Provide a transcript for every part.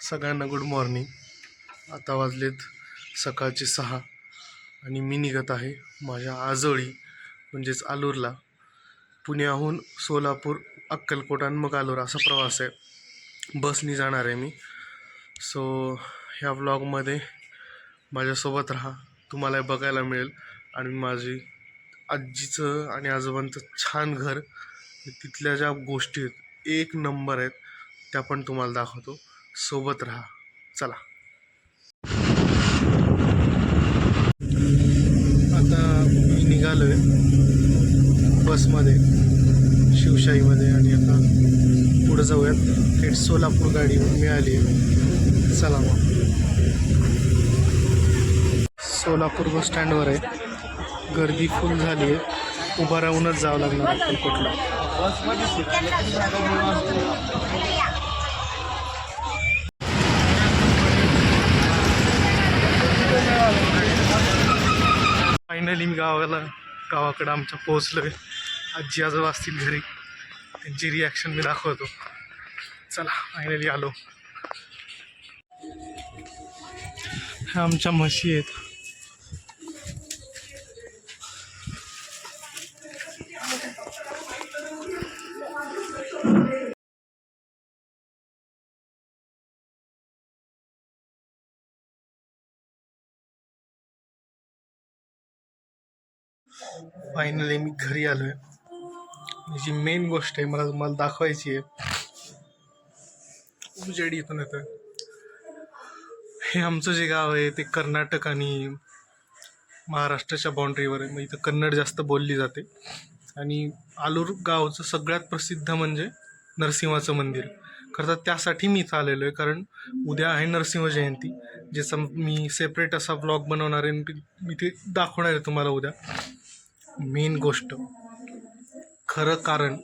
सगळ्यांना good morning आता वाजलेत सकाळचे सहा आणि मी निघत आहे माझ्या आजोळी म्हणजेच आलूरला. पुण्याहून सोलापूर अक्कलकोट आणि मग आलूर असा प्रवास आहे. बसनी जाणार आहे मी. सो ह्या ब्लॉगमध्ये माझ्यासोबत राहा. तुम्हाला बघायला मिळेल. आणि माझी आजीचं आणि आजोबांचं छान घर. तिथल्या ज्या गोष्टी आहेत एक नंबर आहेत त्या पण तुम्हाला दाखवतो. सोबत राहा. चला. आता मी निघालो आहे बसमध्ये शिवशाहीमध्ये आणि आता पुढं जाऊयात. थेट सोलापूर गाडी मिळाली आहे. चला मग. सोलापूर बस स्टँडवर आहे. गर्दी फुल झाली आहे. उभा राहूनच जावं लागणार अक्कलकोटला फायनली मी गावाला गावाकडं आमच्या पोहोचलो आहे आजी आजोबा असतील घरी. त्यांची रिॲक्शन मी दाखवतो. चला फायनली आलो. ह्या आमच्या म्हशी आहेत. फायनली मी घरी आलो आहे जी मेन गोष्ट आहे मला तुम्हाला दाखवायची आहे उजेड इथून येतं हे आमचं जे गाव आहे ते कर्नाटक आणि महाराष्ट्राच्या बाउंड्रीवर आहे. मग इथं कन्नड जास्त बोलली जाते. आणि आलूर गावचं सगळ्यात प्रसिद्ध म्हणजे नरसिंहाचं मंदिर. खरं तर त्यासाठी मी इथं आलेलो आहे कारण उद्या आहे नरसिंह जयंती. ज्याचा मी सेपरेट असा ब्लॉग बनवणार आहे आणि मी ते दाखवणार आहे तुम्हाला उद्या. मेन गोष्ट. खरं कारण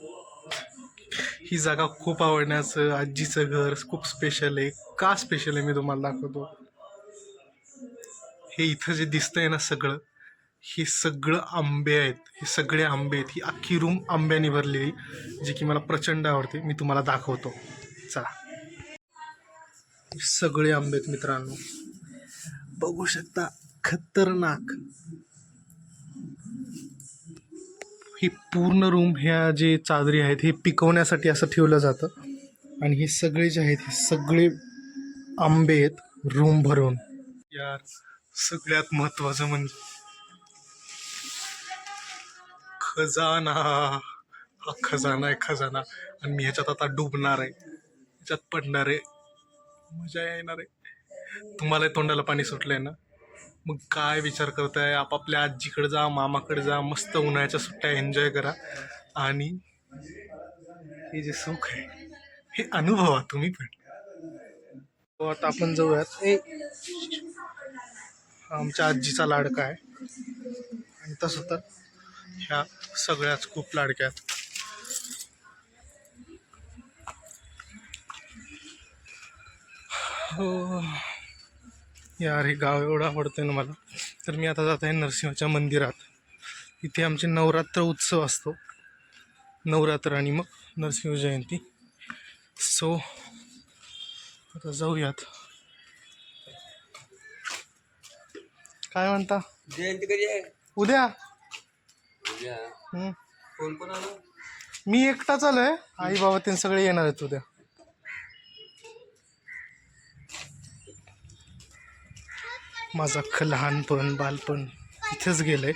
ही जागा खूप आवडण्याचं आजीचं घर खूप स्पेशल आहे. का स्पेशल आहे मी तुम्हाला दाखवतो. हे इथं जे दिसतंय ना सगळं हे सगळं आंबे आहेत. हे सगळे आंबे आहेत. ही अख्खी रूम आंब्याने भरलेली जी की मला प्रचंड आवडते. मी तुम्हाला दाखवतो. चला. हे सगळे आंबे आहेत मित्रांनो. बघू शकता खतरनाक. ही पूर्ण रूम ह्या जे चादरी आहेत हे पिकवण्यासाठी असं ठेवलं जातं. आणि हे सगळे जे आहेत हे सगळे आंबे आहेत रूम भरून. यार सगळ्यात महत्वाचं म्हणजे खजाना. हा खजाना आहे खजाना. आणि मी ह्याच्यात आता डुबणार आहे. ह्याच्यात पडणार आहे. मजा येणार आहे. तुम्हाला तोंडाला पाणी सुटलंय ना? मग काय विचार करताय? आपापल्या आजीकडे जा मामाकडे जा मस्त उन्हाळ्याच्या सुट्ट्या एन्जॉय करा. आणि हे जे सुख आहे हे अनुभवा तुम्ही पण. हो, आता आपण जाऊयात. ए आमच्या आजीचा लाडका आहे. आणि तसं तर ह्या सगळ्याच खूप लाडक्या आहेत. हो. यार हे गाव एवढं आवडतं ना मला. तर मी आता जात आहे नरसिंहाच्या मंदिरात. इथे आमचे नवरात्र उत्सव असतो. नवरात्र आणि मग नरसिंह जयंती. सो आता जाऊयात. काय म्हणता? जयंती कधी आहे? उद्या. कोण कोण आलं? मी एकटाच आलोय. आई बाबा ते सगळे येणार आहेत उद्या. माझं अख्खं लहानपण बालपण इथेच आहे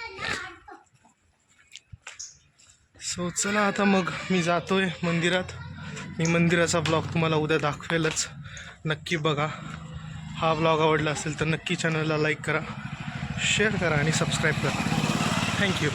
सो चला आता मग मी जातो आहे मंदिरात. मी मंदिराचा ब्लॉग तुम्हाला उद्या दाखवेलच. नक्की बघा. हा ब्लॉग आवडला असेल तर नक्की चॅनलला लाईक करा शेअर करा आणि सबस्क्राईब करा. थँक्यू